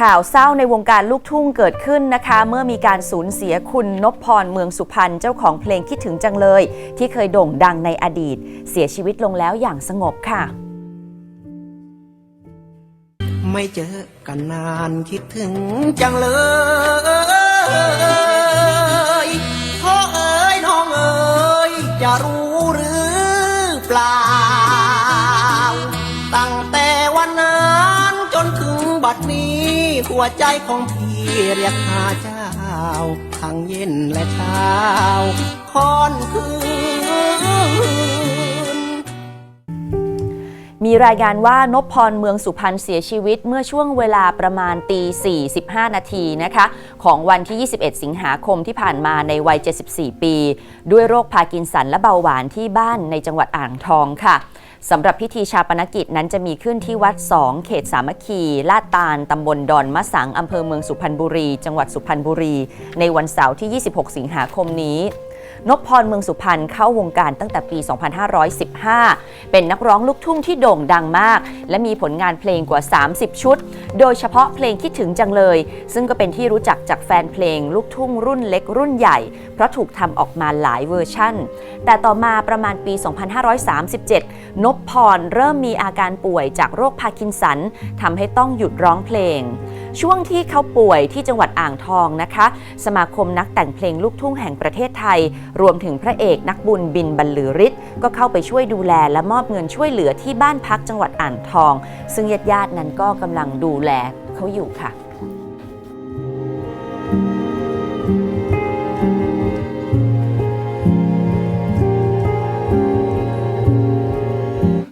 ข่าวเศร้าในวงการลูกทุ่งเกิดขึ้นนะคะ เมื่อมีการสูญเสียคุณนพพรเมืองสุพรรณเจ้าของเพลงคิดถึงจังเลย ที่เคยโด่งดังในอดีต เสียชีวิตลงแล้วอย่างสงบค่ะ ไม่เจอกันนานคิดถึงจังเลยพ่อเอ๋ยน้องเอ๋ยจะรู้หรือเปล่า ตั้งแต่วันนั้นจนถึงบัดนี้ หัวใจของพี่เรียกหาเจ้าทั้งเย็นและเช้าคอนคืน มีรายงานว่านพพรเมืองสุพรรณเสียชีวิตเมื่อช่วงเวลาประมาณตี 45 นาทีนะคะ ของวันที่ 21 สิงหาคมที่ผ่านมาในวัย 74 ปี ด้วยโรคพาร์กินสันและเบาหวานที่บ้านในจังหวัดอ่างทองค่ะสำหรับพิธีชาปนกิจนั้นจะมีขึ้นที่วัด 2 เขตสามัคคี ลาดตาล ตำบลดอนมะสัง อำเภอเมืองสุพรรณบุรี จังหวัดสุพรรณบุรี ในวันเสาร์ที่ 26 สิงหาคมนี้ นพพรเมืองสุพรรณเข้าวงการตั้งแต่ปี 2515 เป็นนักร้องลูกทุ่งที่โด่งดังมาก และมีผลงานเพลงกว่า 30 ชุด โดยเฉพาะเพลงคิดถึงจังเลย ซึ่งก็เป็นที่รู้จักจากแฟนเพลงลูกทุ่งรุ่นเล็กรุ่นใหญ่ เพราะถูกทำออกมาหลายเวอร์ชั่น แต่ต่อมาประมาณปี 2537 นพพรเริ่มมีอาการป่วยจากโรคพาร์กินสันทำให้ต้องหยุดร้องเพลง ช่วงที่เขาป่วยที่จังหวัดอ่างทองนะคะ สมาคมนักแต่งเพลงลูกทุ่งแห่งประเทศไทย รวมถึงพระเอกนักบุญบินบรรลือฤทธิ์ก็เข้าไปช่วยดูแลและมอบเงินช่วยเหลือที่บ้านพักจังหวัดอ่างทอง ซึ่งญาติญาติๆนั้นก็กำลังดูแลเขาอยู่ค่ะ